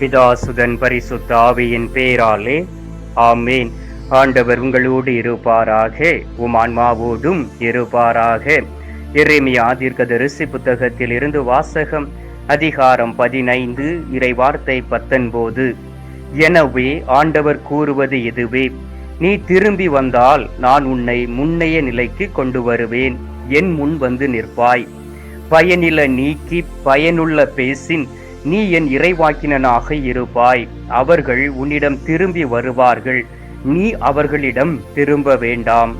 பிதாசுதன் பரிசுத்த ஆவியின் பேராலே. ஆமேன். ஆண்டவர் உங்களோடு இருப்பாராக. உமான்மாவோடும் இருப்பாராக. எரேமியா தீர்க்கதரிசி புத்தகத்தில் இருந்து வாசகம் அதிகாரம் பதினைந்து இறை வார்த்தை பத்தொன்பது. எனவே ஆண்டவர் கூறுவது இதுவே. நீ திரும்பி வந்தால் நான் உன்னை முன்னைய நிலைக்கு கொண்டு வருவேன். என் முன் வந்து நிற்பாய். பயனில நீக்கி பயனுள்ள பேசின். நீ என் இறைவாக்கினனாக இருப்பாய். அவர்கள் உன்னிடம் திரும்பி வருவார்கள். நீ அவர்களிடம் திரும்ப வேண்டாம்.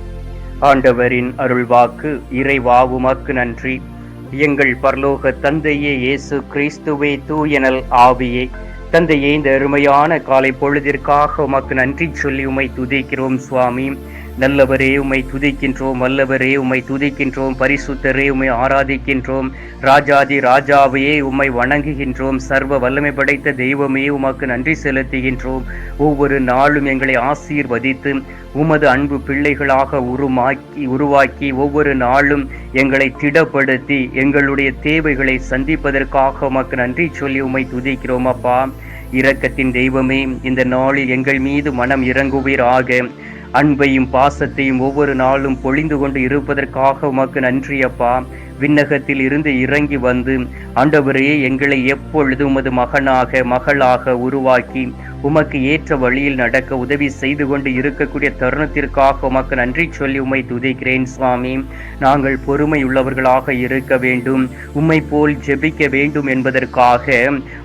ஆண்டவரின் அருள்வாக்கு இறைவா உமக்கு நன்றி. எங்கள் பரலோக தந்தையே இயேசு கிறிஸ்துவே தூயனல் ஆவியே. தந்தையே இந்த அருமையான காலை பொழுதிற்காக உமக்கு நன்றி சொல்லி உமை துதிக்கிறோம் சுவாமி. நல்லவரே உம்மை துதிக்கின்றோம் வல்லவரே உம்மை துதிக்கின்றோம் பரிசுத்தரே உம்மை ஆராதிக்கின்றோம். ராஜாதி ராஜாவையே உம்மை வணங்குகின்றோம். சர்வ வல்லமை படைத்த தெய்வமே உமக்கு நன்றி செலுத்துகின்றோம். ஒவ்வொரு நாளும் எங்களை ஆசீர்வதித்து உமது அன்பு பிள்ளைகளாக உருமாக்கி உருவாக்கி ஒவ்வொரு நாளும் எங்களை திடப்படுத்தி எங்களுடைய தேவைகளை சந்திப்பதற்காக உமக்கு நன்றி சொல்லி உம்மை துதிக்கிறோம் அப்பா. இரக்கத்தின் தெய்வமே இந்த நாளில் எங்கள் மீது மனம் இறங்குவீராக. அன்பையும் பாசத்தையும் ஒவ்வொரு நாளும் பொழிந்து கொண்டு இருப்பதற்காக உமக்கு நன்றி அப்பா. விண்ணகத்தில் இருந்து இறங்கி வந்து ஆண்டவரையே எங்களை எப்பொழுது உமது மகனாக மகளாக உருவாக்கி உமக்கு ஏற்ற வழியில் நடக்க உதவி செய்து கொண்டு இருக்கக்கூடிய தருணத்திற்காக உமக்கு நன்றி சொல்லி உம்மை துதிக்கிறேன் சுவாமி. நாங்கள் பொறுமை உள்ளவர்களாக இருக்க வேண்டும். உம்மை போல் ஜெபிக்க வேண்டும் என்பதற்காக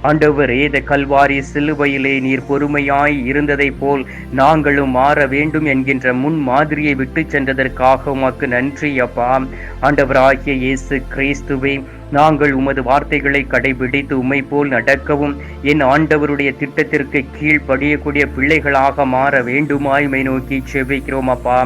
ஆண்டவரே இந்த கல்வாரி சிலுவையிலே நீர் பொறுமையாய் இருந்ததைப் போல் நாங்களும் மாற வேண்டும் என்கின்ற முன் மாதிரியை விட்டு சென்றதற்காக உமக்கு நன்றி அப்பா. ஆண்டவராகிய இயேசு கிறிஸ்துவை நாங்கள் உமது வார்த்தைகளை கடைபிடித்து உம்மை போல் நடக்கவும் என் ஆண்டவருடைய திட்டத்திற்கு கீழ்ப்படியக்கூடிய பிள்ளைகளாக மாற வேண்டுமாய் மை நோக்கி செபிக்கிறோம் அப்பா.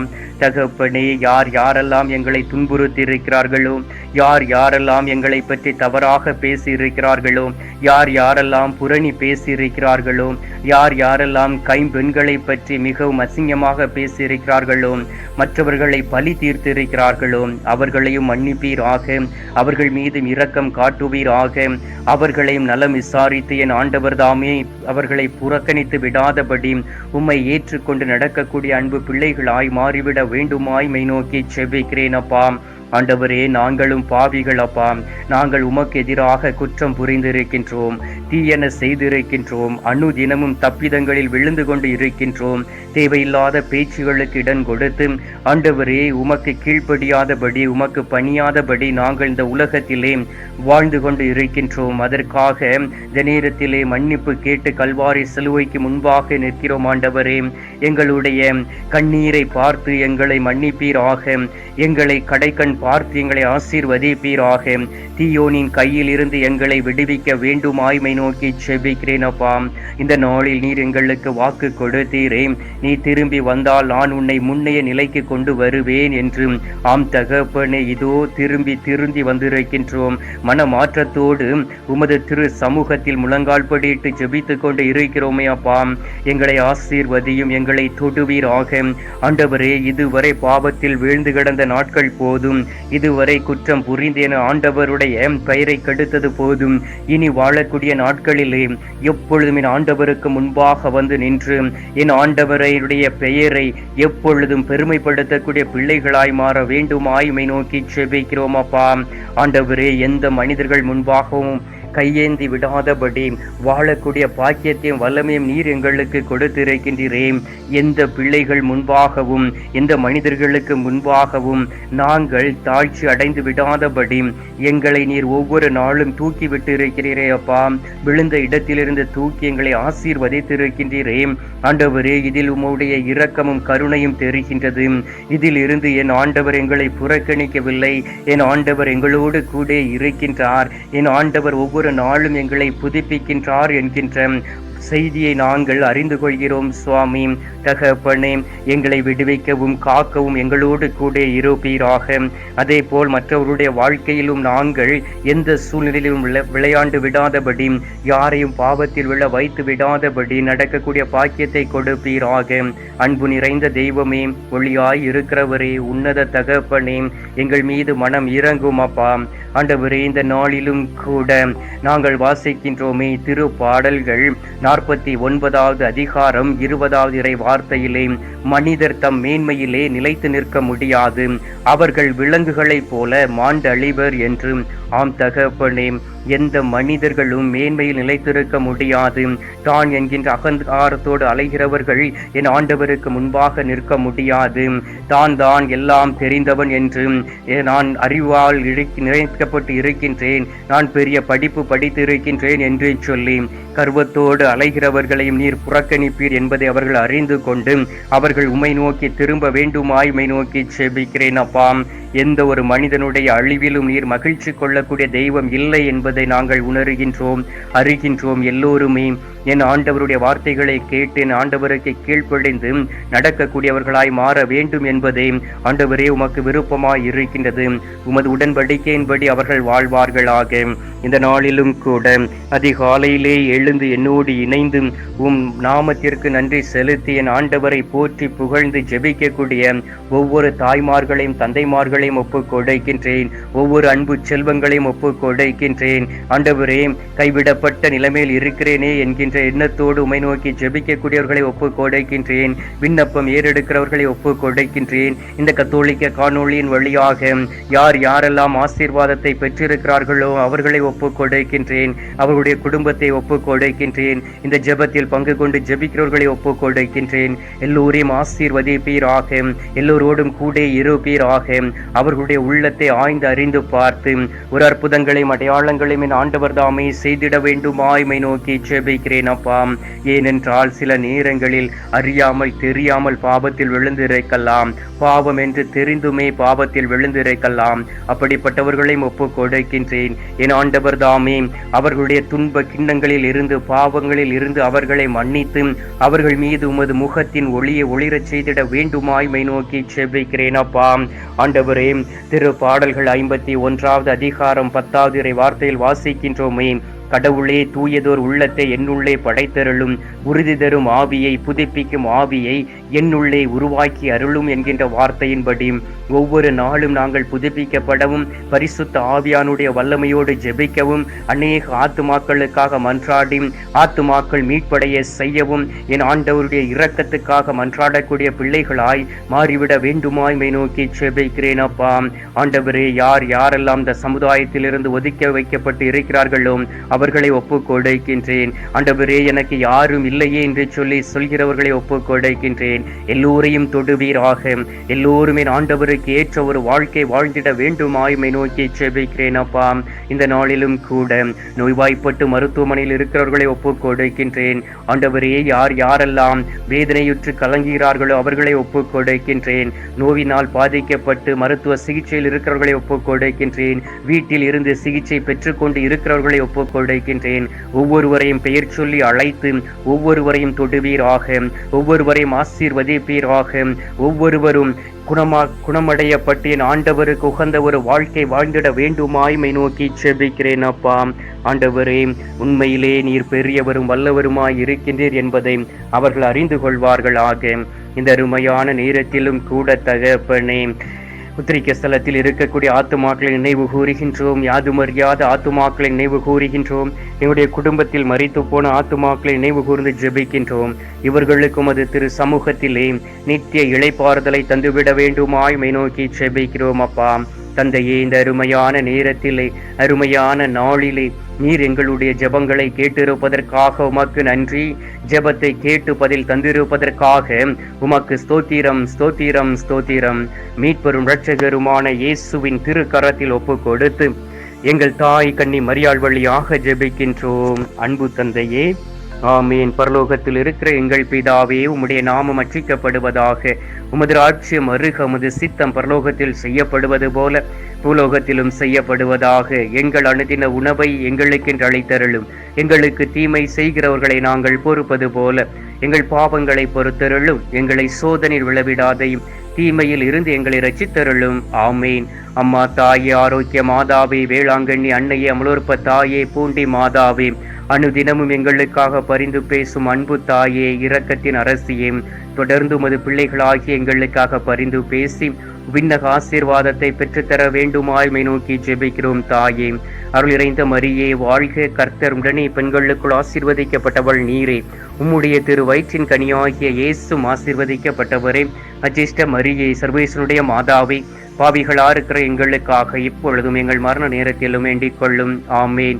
தகப்பனே யார் யாரெல்லாம் எங்களை துன்புறுத்தி இருக்கிறார்களோ யார் யாரெல்லாம் எங்களை பற்றி தவறாக பேசி இருக்கிறார்களோ யார் யாரெல்லாம் புரணி பேசி இருக்கிறார்களோ யார் யாரெல்லாம் கைம்பெண்களை பற்றி மிகவும் அசிங்கமாக பேசி இருக்கிறார்களோ மற்றவர்களை பலி தீர்த்து இருக்கிறார்களோ அவர்களையும் மன்னிப்பீராக அவர்கள் மீது இரக்கம் காட்டுவீராக அவர்களையும் நலம் விசாரித்து என் ஆண்டவர் தாமே அவர்களை புறக்கணித்து விடாதபடி உம்மை ஏற்றுக்கொண்டு நடக்கக்கூடிய அன்பு பிள்ளைகளாய் மாறிவிட வேண்டுமாய் மெய்நோக்கி செபிக்கிறேன் அப்பா ஆண்டவரே நாங்களும் பாவிகள் அப்பா. நாங்கள் உமக்கு எதிராக குற்றம் புரிந்திருக்கின்றோம். தீயன செய்திருக்கின்றோம். அணு தினமும் தப்பிதங்களில் விழுந்து கொண்டு இருக்கின்றோம். தேவையில்லாத பேச்சுகளுக்கு இடம் கொடுத்து ஆண்டவரே உமக்கு கீழ்ப்படியாதபடி உமக்கு பணியாதபடி நாங்கள் இந்த உலகத்திலே வாழ்ந்து கொண்டு இருக்கின்றோம். அதற்காக இந்த நேரத்திலே மன்னிப்பு கேட்டு கல்வாரி சிலுவைக்கு முன்பாக நிற்கிறோம் ஆண்டவரே. எங்களுடைய கண்ணீரை பார்த்து எங்களை மன்னிப்பீராக. எங்களை கடைக்கண் பார்த்து எங்களை ஆசீர்வதிப்பீராக தீயோனின் கையில் இருந்து எங்களை விடுவிக்க வேண்டுமாய்மை நோக்கி செபிக்கிறேன் அப்பா. இந்த நாளில் நீர் எங்களுக்கு வாக்கு கொடுத்தீரே. நீ திரும்பி வந்தால் நான் உன்னை முன்னைய நிலைக்கு கொண்டு வருவேன் என்று. ஆம் தகப்பனே இதோ திரும்பி திருந்தி வந்திருக்கின்றோம். மன மாற்றத்தோடு உமது திரு சமூகத்தில் முழங்கால் படியிட்டு ஜெபித்து கொண்டு இருக்கிறோமே அப்பா. எங்களை ஆசீர்வதியும் எங்களை தொடுவீராக. ஆண்டவரே இதுவரை பாவத்தில் வீழ்ந்து கிடந்த நாட்கள் போதும். இதுவரை குற்றம் புரிந்தேன. ஆண்டவருடைய பெயரை கெடுத்தது போதும். இனி வாழக்கூடிய நாட்களிலே எப்பொழுதும் என் ஆண்டவருக்கு முன்பாக வந்து நின்று என் ஆண்டவரையுடைய பெயரை எப்பொழுதும் பெருமைப்படுத்தக்கூடிய பிள்ளைகளாய் மாற வேண்டுமாய்மை நோக்கி செபிக்கிறோம் அப்பா. ஆண்டவரே எந்த மனிதர்கள் முன்பாகவும் கையேந்தி விடாதபடி வாழக்கூடிய பாக்கியத்தையும் வல்லமையும் நீர் எங்களுக்கு கொடுத்திருக்கின்றீரேன். எந்த பிள்ளைகள் முன்பாகவும் எந்த மனிதர்களுக்கு முன்பாகவும் நாங்கள் தாழ்ச்சி அடைந்து விடாதபடி எங்களை நீர் ஒவ்வொரு நாளும் தூக்கி விட்டு இருக்கிறீரே அப்பா. விழுந்த இடத்திலிருந்து தூக்கி எங்களை ஆசீர்வதித்திருக்கின்றீரே ஆண்டவரே இதில் உம்முடைய இரக்கமும் கருணையும் தெரிகின்றது. இதில் இருந்து என் ஆண்டவர் எங்களை புறக்கணிக்கவில்லை. என் ஆண்டவர் எங்களோடு கூட இருக்கின்றார். என் ஆண்டவர் ஒவ்வொரு நாளும் எங்களை புதுப்பிக்கின்றார் என்கின்ற செய்தியை நாங்கள் அறிந்து கொள்கிறோம் சுவாமி. தகப்பனே எங்களை விடுவிக்கவும் காக்கவும் எங்களோடு கூட இருப்பீராக. அதே போல் மற்றவருடைய வாழ்க்கையிலும் நாங்கள் எந்த சூழ்நிலையிலும் விளையாண்டு விடாதபடி யாரையும் பாவத்தில் விழ வைத்து விடாதபடி நடக்கக்கூடிய பாக்கியத்தை கொடுப்பீராக. அன்பு நிறைந்த தெய்வமே ஒளியாய் இருக்கிறவரே உன்னத தகப்பனே எங்கள் மீது மனம் இறங்கும் அப்பா. ஆண்டவரே இந்த நாளிலும் கூட நாங்கள் வாசிக்கின்றோமே திரு பாடல்கள் நாற்பத்தி ஒன்பதாவது அதிகாரம் இருபதாவது இறை வார்த்தையிலே மனிதர் தம் மேன்மையிலே நிலைத்து நிற்க முடியாது. அவர்கள் விலங்குகளைப் போல மாண்டழிவர் என்று ஆம் தகப்பனே எந்த மனிதர்களும் மேன்மையில் நிலைத்திருக்க முடியாது. தான் என்கின்ற அகங்காரத்தோடு அலைகிறவர்கள் என் ஆண்டவருக்கு முன்பாக நிற்க முடியாது. தான் தான் எல்லாம் தெரிந்தவன் என்று "ஏ, நான் அறிவால் இழுக்கி நினைக்கப்பட்டு இருக்கின்றேன். நான் பெரிய படிப்பு படித்து இருக்கின்றேன் என்று சொல்லி கர்வத்தோடு அலைகிறவர்களையும் நீர் புறக்கணிப்பீர் என்பதை அவர்கள் அறிந்து கொண்டு அவர்கள் உமை நோக்கி திரும்ப வேண்டுமாய் உமை நோக்கி செபிக்கிறேன் அப்பா. எந்த ஒரு மனிதனுடைய அழிவிலும் நீர் மகிழ்ச்சி கொள்ளக்கூடிய தெய்வம் இல்லை என்பதை நாங்கள் உணர்கின்றோம் அறிகின்றோம் எல்லோருமே. என் ஆண்டவருடைய வார்த்தைகளை கேட்டு என் ஆண்டவருக்கு கீழ்ப்படைந்து நடக்கக்கூடியவர்களாய் மாற வேண்டும் என்பதே ஆண்டவரே உமக்கு விருப்பமாய் இருக்கின்றது. உமது உடன்படிக்கையின்படி அவர்கள் வாழ்வார்களாக. இந்த நாளிலும் கூட அதிகாலையிலே எழுந்து என்னோடு இணைந்து உம் நாமத்திற்கு நன்றி செலுத்தி என் ஆண்டவரை போற்றி புகழ்ந்து ஜெபிக்கக்கூடிய ஒவ்வொரு தாய்மார்களையும் தந்தைமார்களையும் ஒப்புக் கொடுக்கின்றேன். ஒவ்வொரு அன்பு செல்வங்களையும் ஒப்புக் கொடுக்கின்றேன். ஆண்டவரே கைவிடப்பட்ட நிலைமையில் இருக்கிறேனே என்கின்ற எண்ணத்தோடு உமை நோக்கி ஜெபிக்கக்கூடியவர்களை ஒப்பு கொடுக்கின்றேன். விண்ணப்பம் ஏறெடுக்கிறவர்களை ஒப்பு கொடுக்கின்றேன். இந்த கத்தோலிக்க காணொளியின் வழியாக யார் யாரெல்லாம் ஆசீர்வாதத்தை பெற்றிருக்கிறார்களோ அவர்களை ஒப்பு கொடுக்கின்றேன். அவர்களுடைய குடும்பத்தை ஒப்பு கொடுக்கின்றேன். இந்த ஜெபத்தில் பங்கு கொண்டு ஜெபிக்கிறவர்களை ஒப்பு கொடுக்கின்றேன். எல்லோரையும் ஆசீர்வதிப்பீராக. எல்லோரோடும் கூட இருப்பீராக. அவர்களுடைய உள்ளத்தை ஆய்ந்து அறிந்து பார்த்து ஒரு அற்புதங்களையும் அடையாளங்களையும் என் ஆண்டவர் தாமே செய்திட வேண்டுமாய்மை நோக்கி ஜெபிக்கிறேன். அப்பா ஏனென்றால் சில நேரங்களில் அறியாமல் தெரியாமல் பாவத்தில் விழுந்திருக்கலாம். பாவம் என்று தெரிந்துமே பாவத்தில் விழுந்திருக்கலாம். அப்படிப்பட்டவர்களையும் ஒப்பு கொடுக்கின்றேன். என் ஆண்டவர் தாமே அவர்களுடைய துன்ப கிண்ணங்களில் இருந்து பாவங்களில் இருந்து அவர்களை மன்னித்து அவர்கள் மீது உமது முகத்தின் ஒளியை ஒளிரச் செய்திட வேண்டுமாய்மை நோக்கி செபிக்கிறேன் அப்பா. ஆண்டவரே திரு பாடல்கள் ஐம்பத்தி ஒன்றாவது அதிகாரம் பத்தாவது வார்த்தையில் வாசிக்கின்றோமே. கடவுளே தூயதோர் உள்ளத்தை என்னுள்ளே படைத்தருளும் உறுதி தரும் ஆவியை புதுப்பிக்கும் ஆவியை என்னுள்ளே உருவாக்கி அருளும் என்கின்ற வார்த்தையின்படி ஒவ்வொரு நாளும் நாங்கள் புதுப்பிக்கப்படவும் பரிசுத்த ஆவியானுடைய வல்லமையோடு ஜெபிக்கவும் அநேக ஆத்துமாக்களுக்காக மன்றாடி ஆத்துமாக்கள் மீட்படைய செய்யவும் என் ஆண்டவருடைய இரக்கத்துக்காக மன்றாடக்கூடிய பிள்ளைகளாய் மாறிவிட வேண்டுமாய்மை நோக்கி ஜெபிக்கிறேன் அப்பா. ஆண்டவரே யார் யாரெல்லாம் இந்த சமுதாயத்திலிருந்து ஒதுக்க வைக்கப்பட்டு இருக்கிறார்களோ அவர்களை ஒப்புக் கொடுக்கின்றேன் ஆண்டவரே எனக்கு யாரும் இல்லையே என்று சொல்லி சொல்கிறவர்களை ஒப்புக் கொடுக்கின்றேன் எல்லோரையும் தொடுவீராக. எல்லோருமே ஆண்டவருக்கு ஏற்ற ஒரு வாழ்க்கை வாழ்ந்திட வேண்டுமாய்மை நோக்கி செபிக்கிறேன் அப்பா. இந்த நாளிலும் கூட நோய்வாய்ப்பட்டு மருத்துவமனையில் இருக்கிறவர்களை ஒப்புக் கொடுக்கின்றேன் ஆண்டவரே யார் யாரெல்லாம் வேதனையுற்று கலங்குகிறார்களோ அவர்களை ஒப்புக் கொடுக்கின்றேன் நோவினால் பாதிக்கப்பட்டு மருத்துவ சிகிச்சையில் இருக்கிறவர்களை ஒப்புக் கொடுக்கின்றேன் வீட்டில் இருந்து சிகிச்சை பெற்றுக்கொண்டு இருக்கிறவர்களை ஒப்புக் கொடுக்கின்றேன் ஒவ்வொருவரையும் பெயர் சொல்லி அழைத்து ஒவ்வொருவரையும் தொடுவீராக ஒவ்வொருவரையும் ஆசீர்வதிப்பீராக. ஒவ்வொருவரும் குணமா குணமடையப்பட்டு என் ஆண்டவருக்கு உகந்த ஒரு வாழ்க்கை வாழ்ந்திட வேண்டுமாய்மை நோக்கி செபிக்கிறேன் அப்பா. ஆண்டவரே உண்மையிலே நீர் பெரியவரும் வல்லவருமாய் இருக்கின்றீர் என்பதை அவர்கள் அறிந்து கொள்வார்களாக. இந்த அருமையான நேரத்திலும் கூட தகப்பனே உத்திரிக்க ஸ்தலத்தில் இருக்கக்கூடிய ஆத்துமாக்களை நினைவு கூறுகின்றோம். யாதுமறியாத ஆத்துமாக்களை நினைவு கூறுகின்றோம். எங்களுடைய குடும்பத்தில் மறித்து போன ஆத்துமாக்களை நினைவு கூர்ந்து ஜெபிக்கின்றோம். இவர்களுக்கும் அது திரு சமூகத்திலே நித்திய இளைப்பாறுதலை தந்துவிட வேண்டுமாய் மை நோக்கி ஜெபிக்கிறோம் அப்பா. தந்தையே இந்த அருமையான நேரத்திலே அருமையான நாளிலே நீர் எங்களுடைய ஜெபங்களை கேட்டிருப்பதற்காக உமக்கு நன்றி. ஜெபத்தை கேட்டு பதில் தந்திருப்பதற்காக உமக்கு ஸ்தோத்திரம் ஸ்தோத்திரம் ஸ்தோத்திரம். மீட்பெரும் இரட்சகருமான இயேசுவின் திருக்கரத்தில் ஒப்பு கொடுத்து எங்கள் தாய் கண்ணி மரியாள் வழியாக ஜெபிக்கின்றோம். அன்பு தந்தையே. ஆமீன். பரலோகத்தில் இருக்கிற எங்கள் பிதாவே உம்முடைய நாமம் அச்சிக்கப்படுவதாக. உமது ராஜ்யம் அருக உமது சித்தம் பரலோகத்தில் செய்யப்படுவது போல பூலோகத்திலும் செய்யப்படுவதாக. எங்கள் அணுதின உணவை எங்களுக்கென்று அழைத்தருளும். எங்களுக்கு தீமை செய்கிறவர்களை நாங்கள் பொறுப்பது போல எங்கள் பாவங்களை பொறுத்தருளும். எங்களை சோதனையில் விழவிடாதையும் தீமையில் இருந்து எங்களை ரச்சித்தருளும் ஆமேன். அம்மா தாயே ஆரோக்கிய மாதாவே வேளாங்கண்ணி அன்னையே அமலோற்ப தாயே பூண்டி மாதாவே அனுதினமும் எங்களுக்காக பரிந்து பேசும் அன்பு தாயே இரக்கத்தின் அரசியே தொடர்ந்து உமது பிள்ளைகளாகி எங்களுக்காக பரிந்து பேசி விண்ணக ஆசீர்வாதத்தை பெற்றுத்தர வேண்டுமாய்மை நோக்கி ஜெபிக்கிறோம் தாயே. அருள் இறைந்த மரியே வாழ்க கர்த்தர் உடனே பெண்களுக்குள் ஆசீர்வதிக்கப்பட்டவள் நீரே. உம்முடைய திரு வயிற்றின் கனியாகிய இயேசும் ஆசீர்வதிக்கப்பட்டவரே. அஜிஷ்ட மரியே சர்வேசனுடைய மாதாவை பாவிகளா இருக்கிற எங்களுக்காக இப்பொழுதும் எங்கள் மரண நேரத்திலும் வேண்டிக் கொள்ளும். ஆமேன்.